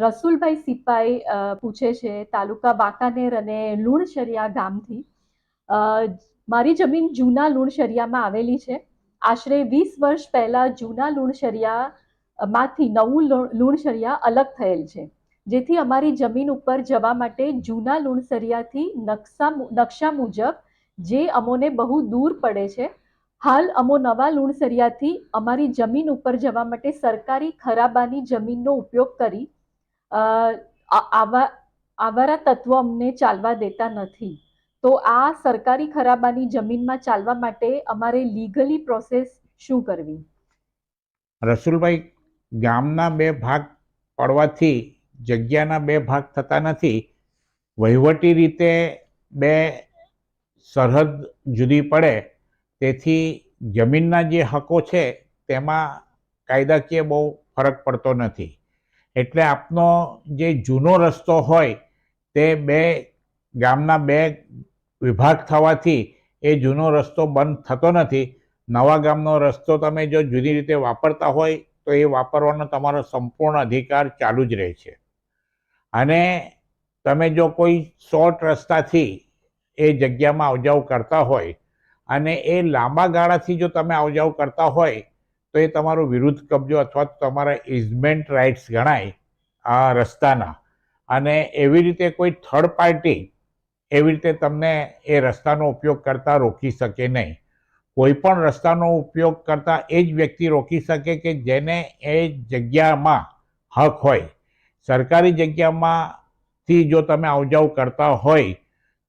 રસુલભાઈ સિપાઈ પૂછે છે, તાલુકા વાંકાનેર અને લુણશરિયા ગામથી. મારી જમીન જૂના લુણશરિયામાં આવેલી છે. આશરે વીસ વર્ષ પહેલાં જૂના લુણશરિયામાંથી નવું લુણ- લુણશરિયા અલગ થયેલ છે, જેથી અમારી જમીન ઉપર જવા માટે જૂના લુણસરિયાથી નકશા નકશા મુજબ જે અમોને બહુ દૂર પડે છે હાલ અમો નવા લુણસરિયાથી અમારી જમીન ઉપર જવા માટે સરકારી ખરાબાની જમીનનો ઉપયોગ કરી આવા, આવારા તત્વો અમને ચાલવા દેતા નથી. તો આ સરકારી ખરાબાની જમીનમાં ચાલવા માટે અમારે લીગલી પ્રોસેસ શું કરવી? રસુલભાઈ, ગામના બે ભાગ પડવાથી, જગ્યાના બે ભાગ થતા નથી. વહીવટી રીતે બે સરહદ જુદી પડે તેથી જમીનના જે હકો છે, તેમાં કાયદાકીય બહુ ફરક પડતો નથી. એટલે આપનો જે જૂનો રસ્તો હોય, તે બે ગામના બે વિભાગ થવાથી એ જૂનો રસ્તો બંધ થતો નથી. નવા ગામનો રસ્તો તમે જો જુદી રીતે વાપરતા હોય, તો એ વાપરવાનો તમારો સંપૂર્ણ અધિકાર ચાલુ જ રહે છે. અને તમે જો કોઈ શોર્ટ રસ્તાથી એ જગ્યામાં આવજાવ કરતા હોય અને એ લાંબા ગાળાથી જો તમે આવજાવ કરતા હોય, તો એ તમારો વિરુદ્ધ કબજો અથવા તો તમારા ઇઝમેન્ટ રાઇટ્સ ગણાય આ રસ્તાના. અને એવી રીતે કોઈ થર્ડ પાર્ટી એવી રીતે તમને એ રસ્તાનો ઉપયોગ કરતા રોકી શકે નહીં. કોઈ પણ રસ્તાનો ઉપયોગ કરતા એ જ વ્યક્તિ રોકી શકે કે જેને એ જગ્યામાં હક હોય. સરકારી જગ્યામાંથી જો તમે આવજાવ કરતા હોય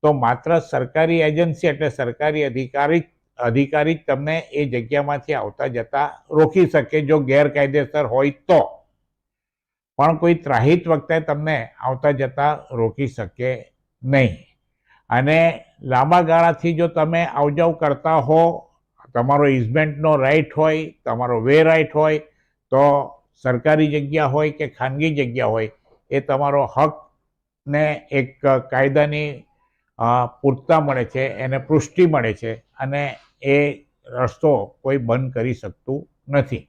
તો માત્ર સરકારી એજન્સી એટલે સરકારી અધિકારી અધિકારી તમને એ જગ્યામાંથી આવતા જતા રોકી શકે જો ગેરકાયદેસર હોય તો. પણ કોઈ ત્રાહિત વખતે તમને આવતા જતા રોકી શકે નહીં. અને લાંબા ગાળાથી જો તમે આવજાવ કરતા હો, તમારો ઇઝમેન્ટનો રાઈટ હોય, તમારો વે રાઇટ હોય, તો સરકારી જગ્યા હોય કે ખાનગી જગ્યા હોય, એ તમારો હક ને એક કાયદાની પૂરતા મળે છે, એને પુષ્ટિ મળે છે અને એ રસ્તો કોઈ બંધ કરી શકતું નથી.